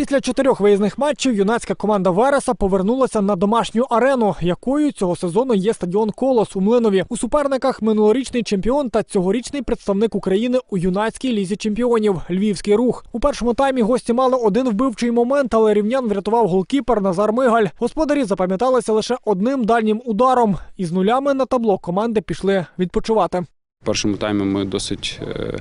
Після чотирьох виїзних матчів юнацька команда Вереса повернулася на домашню арену, якою цього сезону є стадіон Колос у Млинові. У суперниках минулорічний чемпіон та цьогорічний представник України у юнацькій лізі чемпіонів Львівський рух. У першому таймі гості мали один вбивчий момент, але рівнян врятував голкіпер Назар Мигаль. Господарі запам'яталися лише одним дальнім ударом. Із нулями на табло команди пішли відпочивати. В першому таймі ми досить е,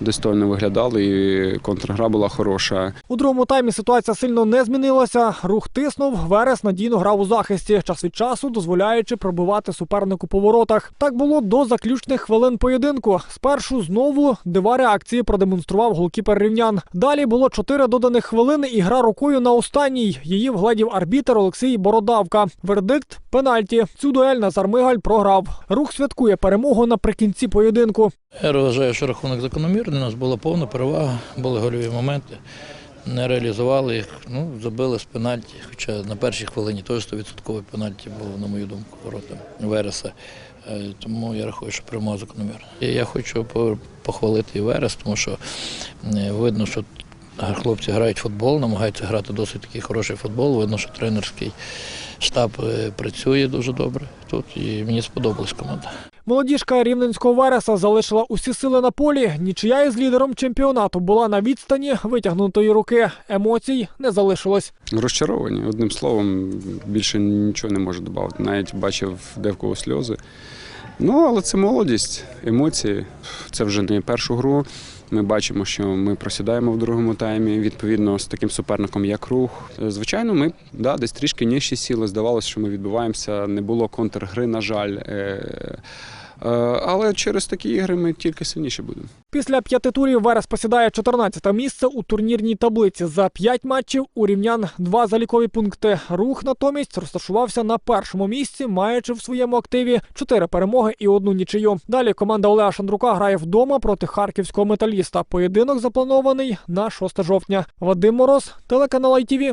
достойно виглядали, і контргра була хороша. У другому таймі ситуація сильно не змінилася. Рух тиснув, Верес надійно грав у захисті, час від часу дозволяючи пробивати супернику по воротах. Так було до заключних хвилин поєдинку. Спершу знову дива реакції продемонстрував голкіпер рівнян. Далі було чотири доданих хвилини і гра рукою на останній. Її вгледів арбітер Олексій Бородавка. Вердикт пенальті. Цю дуель Назар Мигаль програв. Рух святкує перемогу наприкінці поєдинку. Я вважаю, що рахунок закономірний. У нас була повна перевага, були гольові моменти. Не реалізували їх, ну, забили з пенальті. Хоча на першій хвилині теж 100% пенальті було, на мою думку, ворота Вереса. Е, Тому я рахую, що перемога закономірна. Я хочу похвалити Верес, тому що е, видно, що хлопці грають футбол, намагаються грати досить такий хороший футбол. Видно, що тренерський штаб е, працює дуже добре тут, і мені сподобалась команда. Молодіжка рівненського Вереса залишила усі сили на полі. Нічия із лідером чемпіонату була на відстані витягнутої руки. Емоцій не залишилось. Розчаровані, одним словом, більше нічого не можу додати. Навіть бачив де в кого сльози. Ну, але це молодість, емоції. Це вже не першу гру. Ми бачимо, що ми просідаємо в другому таймі. Відповідно, з таким суперником, як рух. Звичайно, ми да, десь трішки нижчі сіли. Здавалося, що ми відбуваємося. Не було контргри, на жаль. Е, Але через такі ігри ми тільки сильніше будемо. Після п'яти турів Верес посідає 14 місце у турнірній таблиці. За п'ять матчів у рівнян два залікові пункти. Рух натомість розташувався на першому місці, маючи в своєму активі чотири перемоги і одну нічию. Далі команда Олега Шандрука грає вдома проти харківського металіста. Поєдинок запланований на 6 жовтня. Вадим Мороз, телеканал ITV.